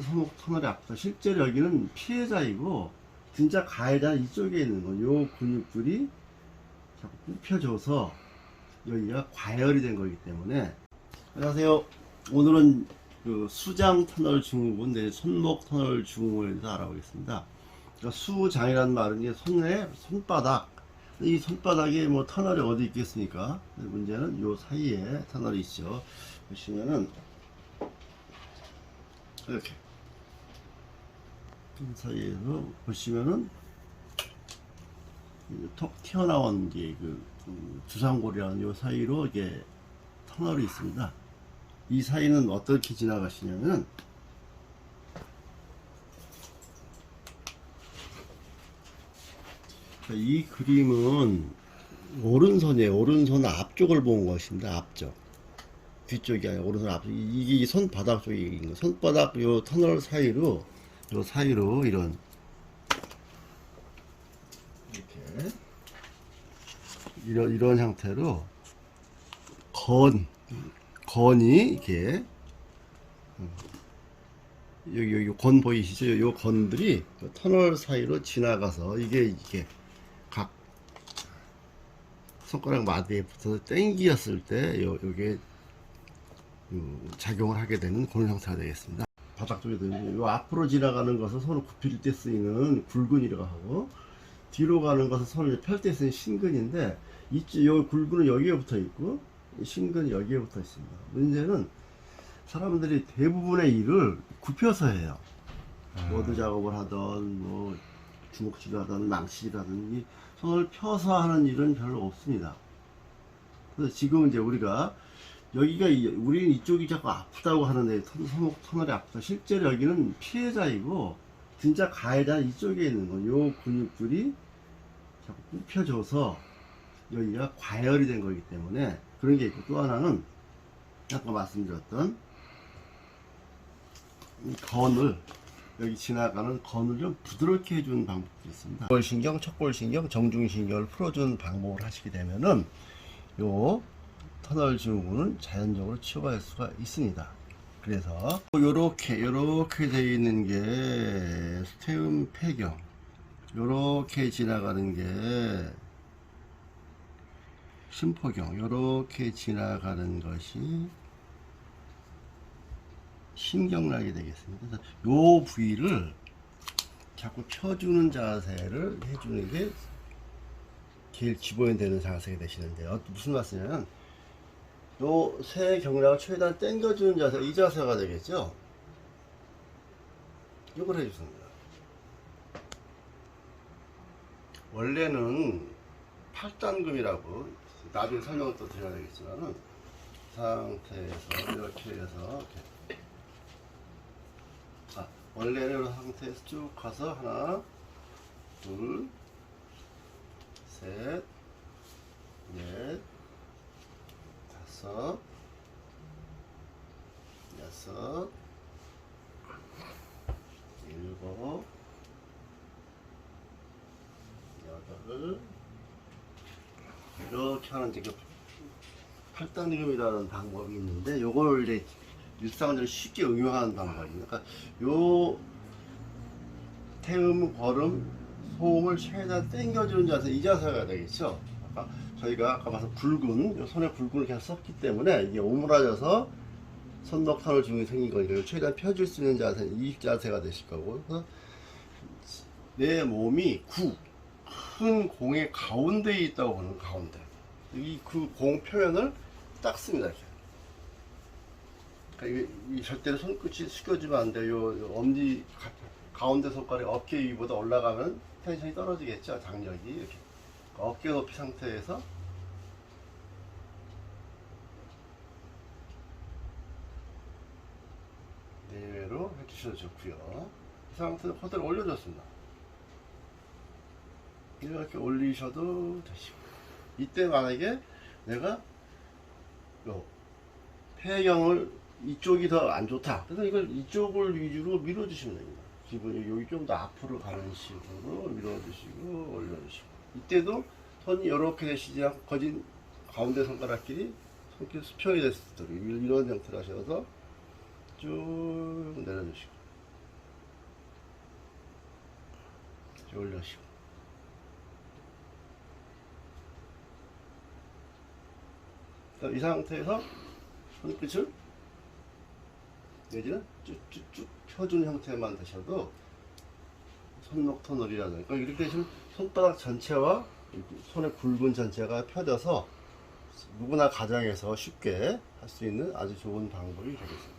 손목 터널이 아프다. 실제로 여기는 피해자이고 진짜 가해자 이쪽에 있는 거. 요 근육들이 자꾸 굽혀져서 여기가 과열이 된 거기 때문에 안녕하세요. 오늘은 그 수장 터널 증후군, 내 손목 터널 증후군에 대해서 알아보겠습니다. 그러니까 수장이라는 말은 손에 손바닥 이 손바닥에 뭐 터널이 어디 있겠습니까? 근데 문제는 요 사이에 터널이 있죠. 보시면은 이렇게 이 사이에서 보시면은 이톡 튀어나온 게그 주상골이라는 요 사이로 이게 터널이 있습니다. 이 사이는 어떻게 지나가시냐면 자, 이 그림은 오른손이에요. 오른손 앞쪽을 본 것입니다. 앞쪽. 뒤쪽이 아니라 오른손 앞쪽. 이게 이 손바닥 있는 거. 손바닥 요 터널 사이로 요 사이로 이런 이렇게 이런 이런 형태로 건 건이 이렇게 음, 여기 여기 건 보이시죠? 요 건들이 요 터널 사이로 지나가서 이게 이게 각 손가락 마디에 붙어서 땡기었을 때 요, 요게 요 작용을 하게 되는 그런 형태가 되겠습니다. 바닥 이제 요 앞으로 지나가는 것은 손을 굽힐 때 쓰이는 굵은이라고 하고 뒤로 가는 것은 손을 펼 때 쓰는 신근인데 이쪽 요 굵은은 여기에 붙어 있고 이 신근이 여기에 붙어 있습니다. 문제는 사람들이 대부분의 일을 굽혀서 해요. 모드 작업을 하던 뭐 주먹질을 하던 망치를 하던 이 손을 펴서 하는 일은 별로 없습니다. 그래서 지금 이제 우리가 여기가 이- 우리는 이쪽이 자꾸 아프다고 하는데 턴- 손목 터널이 아프다. 실제로 여기는 피해자이고 진짜 가해자는 이쪽에 있는 거. 요 근육들이 자꾸 굽혀져서 여기가 과열이 된 거기 때문에 그런 게 있고 또 하나는 아까 말씀드렸던 이 건을 여기 지나가는 건을 좀 부드럽게 해주는 방법도 있습니다. 골신경, 척골신경, 정중신경을 풀어주는 방법을 하시게 되면은 요 터널 증후군은 자연적으로 치료할 수가 있습니다. 그래서 요렇게 요렇게 되어 있는 게 스테움 폐경 요렇게 지나가는 게 심포경 요렇게 지나가는 것이 신경락이 되겠습니다. 그래서 요 부위를 자꾸 펴주는 자세를 해주는 게 제일 기본이 되는 자세가 되시는데요. 무슨 말씀이냐면 요새 경락을 최대한 당겨주는 자세, 이 자세가 되겠죠. 이걸 해주습니다 원래는 팔단금이라고 나중에 설명을 또 드려야 되겠지만은 상태에서 이렇게 해서 이렇게 아, 원래는 상태에서 쭉 가서 하나, 둘, 셋, 넷, 다섯, 여섯, 일곱, 여덟, 이렇게 하는 이제 그 팔당금이라는 방법이 있는데 요걸 이제 일상적으로 쉽게 응용하는 방법입니다. 그러니까 요 태음, 걸음, 소음을 최대한 당겨주는 자세, 이 자세가 되겠죠. 저희가 아까 봐서 요 손에 굵은을 계속 썼기 때문에 이게 오므라져서 손목탄을 증후이 생긴 거니까 최대한 펴줄 수 있는 자세, 이 자세가 되실 거고. 그래서 내 몸이 구, 큰 공의 가운데에 있다고 보는 가운데. 이 그 공 표현을 딱 씁니다. 이렇게. 그러니까 이 절대로 손끝이 숙여지면 안 돼요. 요 엄지 가, 가운데 손가락이 어깨 위보다 올라가면 텐션이 떨어지겠죠. 장력이 이렇게 어깨 높이 상태에서 내외로 해 주셔도 좋고요. 이 상태로 허리를 올려줬습니다. 이렇게 올리셔도 되시고 이때 만약에 내가 요 폐경을 이쪽이 더 안 좋다. 그래서 이걸 이쪽을 위주로 밀어주시면 됩니다. 기분이 여기 좀 더 앞으로 가는 식으로 밀어주시고 올려주시고 이때도 손이 이렇게 되시지 않고 거진 가운데 손가락끼리 손길 수평이 됐을 때 이런 형태로 하셔서 쭉 내려주시고 쭉 올려주시고 이 상태에서 손끝을 내지는 쭉쭉쭉 펴준 형태만 드셔도 손목 터널이라는 그러니까 이렇게 되시면 손바닥 전체와 손의 굵은 전체가 펴져서 누구나 가정에서 쉽게 할 수 있는 아주 좋은 방법이 되겠습니다.